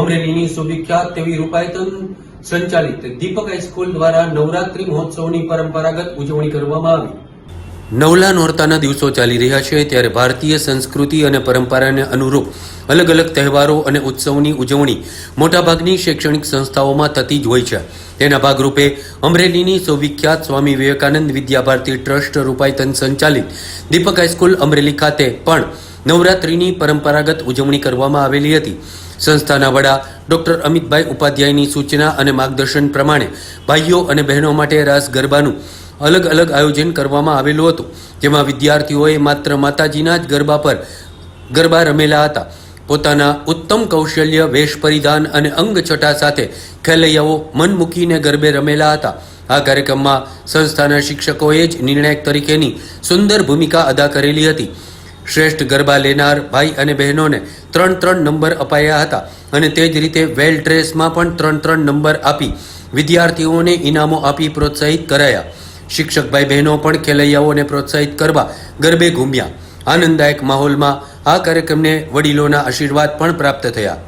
અમરેલીની સુવિખ્યાત તેવી રૂપાયતન સંચાલિત દીપક હાઈસ્કૂલ દ્વારા નવરાત્રી મહોત્સવની પરંપરાગત ઉજવણી કરવામાં આવી. નવલા નોરતાના દિવસો ચાલી રહ્યા છે, ત્યારે ભારતીય સંસ્કૃતિ અને પરંપરાને અનુરૂપ અલગ અલગ તહેવારો અને ઉત્સવની ઉજવણી મોટાભાગની શૈક્ષણિક સંસ્થાઓમાં થતી જ હોય છે. તેના ભાગરૂપે અમરેલીની સુવિખ્યાત સ્વામી વિવેકાનંદ વિદ્યાભારતી ટ્રસ્ટ રૂપાયતન સંચાલિત દીપક હાઈસ્કૂલ અમરેલી ખાતે પણ નવરાત્રિની પરંપરાગત ઉજવણી કરવામાં આવેલી હતી. સંસ્થાના વડા ડોક્ટર અમિતભાઈ ઉપાધ્યાયની સૂચના અને માર્ગદર્શન પ્રમાણે ભાઈઓ અને બહેનો માટે રાસ ગરબાનું અલગ અલગ આયોજન કરવામાં આવેલું હતું, જેમાં વિદ્યાર્થીઓએ માત્ર માતાજીના જ ગરબા પર ગરબા રમેલા હતા. પોતાના ઉત્તમ કૌશલ્ય, વેશ પરિધાન અને અંગછટા સાથે ખેલૈયાઓ મન મૂકીને ગરબે રમેલા હતા. આ કાર્યક્રમમાં સંસ્થાના શિક્ષકોએ જ નિર્ણાયક તરીકેની સુંદર ભૂમિકા અદા કરેલી હતી. શ્રેષ્ઠ ગરબા લેનાર ભાઈ અને બહેનોને ત્રણ ત્રણ નંબર અપાયા હતા અને તે જ રીતે વેલ ડ્રેસમાં પણ ત્રણ ત્રણ નંબર આપી વિદ્યાર્થીઓને ઇનામો આપી પ્રોત્સાહિત કરાયા. શિક્ષક ભાઈ બહેનો પણ ખેલૈયાઓને પ્રોત્સાહિત કરવા ગરબે ઘૂમ્યા. આનંદદાયક માહોલમાં આ કાર્યક્રમને વડીલોના આશીર્વાદ પણ પ્રાપ્ત થયા.